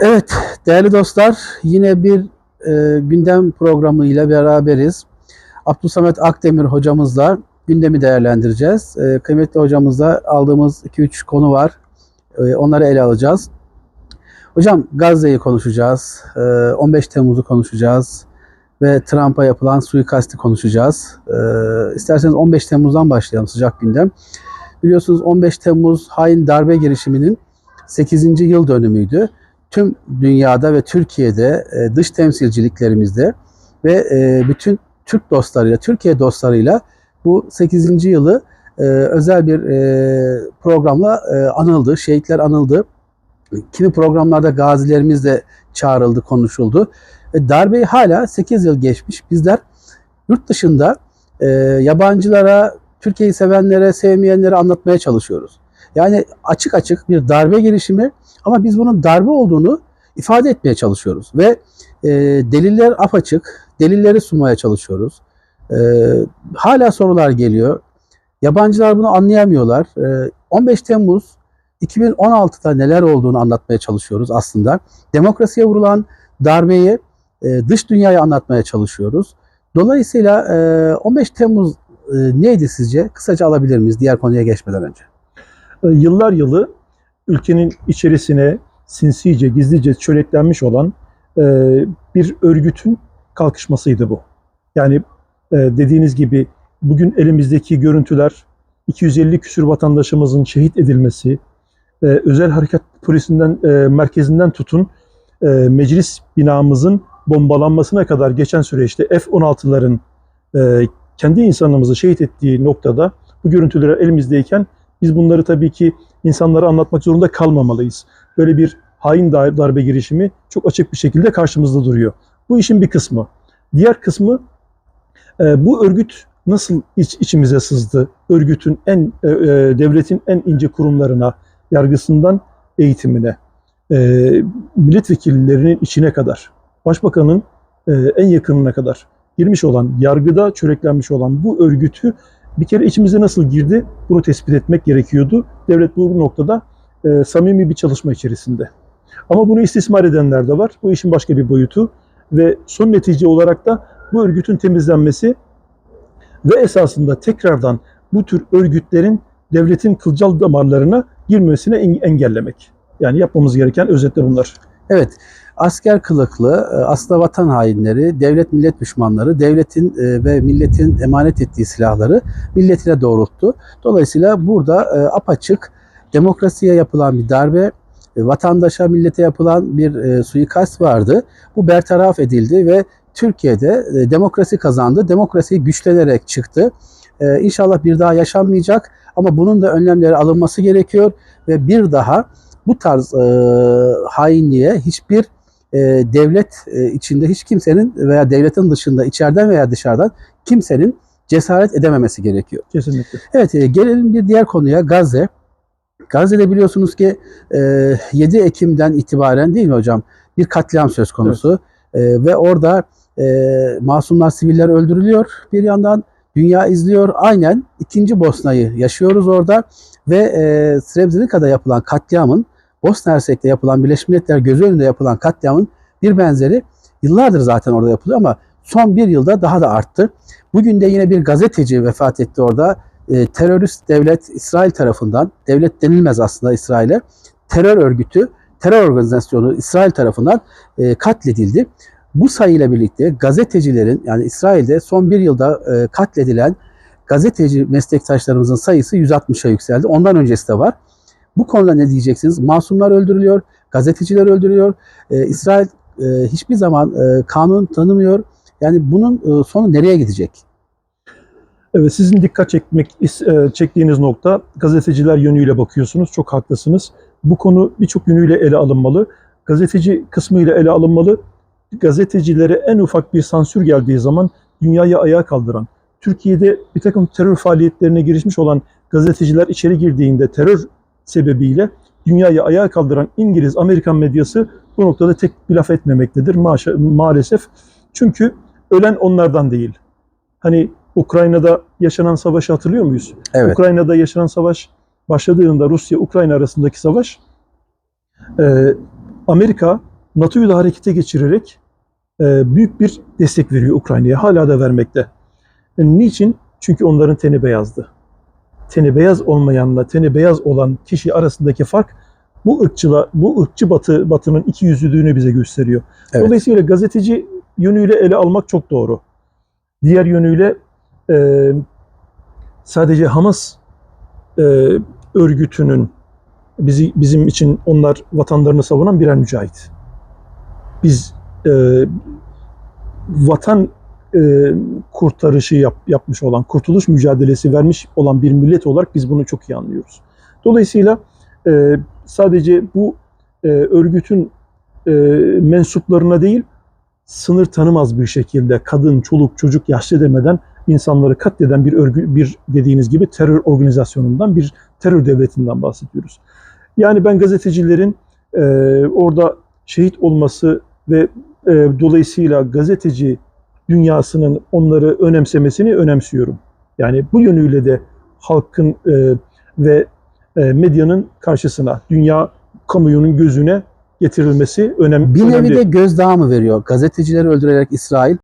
Evet, değerli dostlar, yine bir e, gündem programıyla beraberiz. Abdülsamet Akdemir hocamızla gündemi değerlendireceğiz. E, kıymetli hocamızla aldığımız 2-3 konu var. E, onları ele alacağız. Hocam Gazze'yi konuşacağız, e, 15 Temmuz'u konuşacağız ve Trump'a yapılan suikasti konuşacağız. E, isterseniz 15 Temmuz'dan başlayalım sıcak gündem. Biliyorsunuz 15 Temmuz hain darbe girişiminin 8. yıl dönümüydü tüm dünyada ve Türkiye'de e, dış temsilciliklerimizde ve e, bütün Türk dostlarıyla, Türkiye dostlarıyla bu 8. yılı e, özel bir e, programla e, anıldı. Şehitler anıldı. Kimi programlarda gazilerimiz de çağrıldı, konuşuldu. E, darbeyi hala 8 yıl geçmiş. Bizler yurt dışında e, yabancılara, Türkiye'yi sevenlere, sevmeyenlere anlatmaya çalışıyoruz. Yani açık açık bir darbe girişimi ama biz bunun darbe olduğunu ifade etmeye çalışıyoruz ve e, deliller apaçık, delilleri sunmaya çalışıyoruz. E, hala sorular geliyor. Yabancılar bunu anlayamıyorlar. E, 15 Temmuz 2016'da neler olduğunu anlatmaya çalışıyoruz aslında. Demokrasiye vurulan darbeyi e, dış dünyaya anlatmaya çalışıyoruz. Dolayısıyla e, 15 Temmuz e, neydi sizce? Kısaca alabilir miyiz diğer konuya geçmeden önce? E, yıllar yılı ülkenin içerisine sinsice, gizlice çöreklenmiş olan e, bir örgütün kalkışmasıydı bu. Yani e, dediğiniz gibi bugün elimizdeki görüntüler 250 küsür vatandaşımızın şehit edilmesi, özel harekat polisinden merkezinden tutun meclis binamızın bombalanmasına kadar geçen süreçte F-16'ların e, kendi insanımızı şehit ettiği noktada bu görüntüler elimizdeyken biz bunları tabii ki insanlara anlatmak zorunda kalmamalıyız. Böyle bir hain darbe girişimi çok açık bir şekilde karşımızda duruyor. Bu işin bir kısmı. Diğer kısmı e, bu örgüt nasıl iç, içimize sızdı? Örgütün en e, e, devletin en ince kurumlarına, yargısından eğitimine, milletvekillerinin içine kadar, başbakanın en yakınına kadar girmiş olan, yargıda çöreklenmiş olan bu örgütü bir kere içimize nasıl girdi bunu tespit etmek gerekiyordu. Devlet bu noktada e, samimi bir çalışma içerisinde. Ama bunu istismar edenler de var. Bu işin başka bir boyutu ve son netice olarak da bu örgütün temizlenmesi ve esasında tekrardan bu tür örgütlerin devletin kılcal damarlarına girmesine engellemek. Yani yapmamız gereken özetle bunlar. Evet, asker kılıklı, e, aslında vatan hainleri, devlet millet düşmanları, devletin e, ve milletin emanet ettiği silahları milletine doğrulttu. Dolayısıyla burada e, apaçık demokrasiye yapılan bir darbe, vatandaşa, millete yapılan bir suikast vardı. Bu bertaraf edildi ve Türkiye'de demokrasi kazandı. Demokrasi güçlenerek çıktı. İnşallah bir daha yaşanmayacak ama bunun da önlemleri alınması gerekiyor ve bir daha bu tarz e, hainliğe hiçbir e, devlet e, içinde hiç kimsenin veya devletin dışında içeriden veya dışarıdan kimsenin cesaret edememesi gerekiyor. Kesinlikle. Evet e, gelelim bir diğer konuya Gazze. Gazze'de biliyorsunuz ki e, 7 Ekim'den itibaren değil mi hocam bir katliam söz konusu evet. e, ve orada e, masumlar siviller öldürülüyor bir yandan dünya izliyor aynen ikinci Bosna'yı yaşıyoruz orada ve e, Srebrenica'da yapılan katliamın Bosna Hersek'te yapılan Birleşmiş Milletler gözü önünde yapılan katliamın bir benzeri yıllardır zaten orada yapılıyor ama son bir yılda daha da arttı. Bugün de yine bir gazeteci vefat etti orada. E, terörist devlet İsrail tarafından, devlet denilmez aslında İsrail'e, terör örgütü, terör organizasyonu İsrail tarafından e, katledildi. Bu sayıyla birlikte gazetecilerin yani İsrail'de son bir yılda e, katledilen gazeteci meslektaşlarımızın sayısı 160'a yükseldi. Ondan öncesi de var. Bu konuda ne diyeceksiniz? Masumlar öldürülüyor, gazeteciler öldürülüyor. Ee, İsrail e, hiçbir zaman e, kanun tanımıyor. Yani bunun e, sonu nereye gidecek? Evet, sizin dikkat çekmek e, çektiğiniz nokta gazeteciler yönüyle bakıyorsunuz. Çok haklısınız. Bu konu birçok yönüyle ele alınmalı. Gazeteci kısmıyla ele alınmalı. Gazetecilere en ufak bir sansür geldiği zaman dünyayı ayağa kaldıran, Türkiye'de bir takım terör faaliyetlerine girişmiş olan gazeteciler içeri girdiğinde terör sebebiyle dünyayı ayağa kaldıran İngiliz, Amerikan medyası bu noktada tek bir laf etmemektedir maalesef. Çünkü ölen onlardan değil. Hani Ukrayna'da yaşanan savaşı hatırlıyor muyuz? Evet. Ukrayna'da yaşanan savaş başladığında Rusya-Ukrayna arasındaki savaş e, Amerika NATO'yu da harekete geçirerek e, büyük bir destek veriyor Ukrayna'ya. Hala da vermekte. E, niçin? Çünkü onların teni beyazdı. Teni beyaz olmayanla teni beyaz olan kişi arasındaki fark bu ırkçıla, bu ırkçı batı, batının iki yüzlülüğünü bize gösteriyor. Evet. Dolayısıyla gazeteci yönüyle ele almak çok doğru. Diğer yönüyle e, sadece Hamas e, örgütünün bizi bizim için onlar vatanlarını savunan birer mücahit. Biz e, vatan e, kurtarışı yap, yapmış olan, kurtuluş mücadelesi vermiş olan bir millet olarak biz bunu çok iyi anlıyoruz. Dolayısıyla e, sadece bu e, örgütün e, mensuplarına değil, sınır tanımaz bir şekilde kadın, çoluk, çocuk, yaşlı demeden insanları katleden bir örgü, bir dediğiniz gibi terör organizasyonundan, bir terör devletinden bahsediyoruz. Yani ben gazetecilerin e, orada şehit olması ve e, dolayısıyla gazeteci dünyasının onları önemsemesini önemsiyorum. Yani bu yönüyle de halkın e, ve e, medyanın karşısına, dünya kamuoyunun gözüne getirilmesi önem, Bir önemli. nevi de gözdağı mı veriyor? Gazetecileri öldürerek İsrail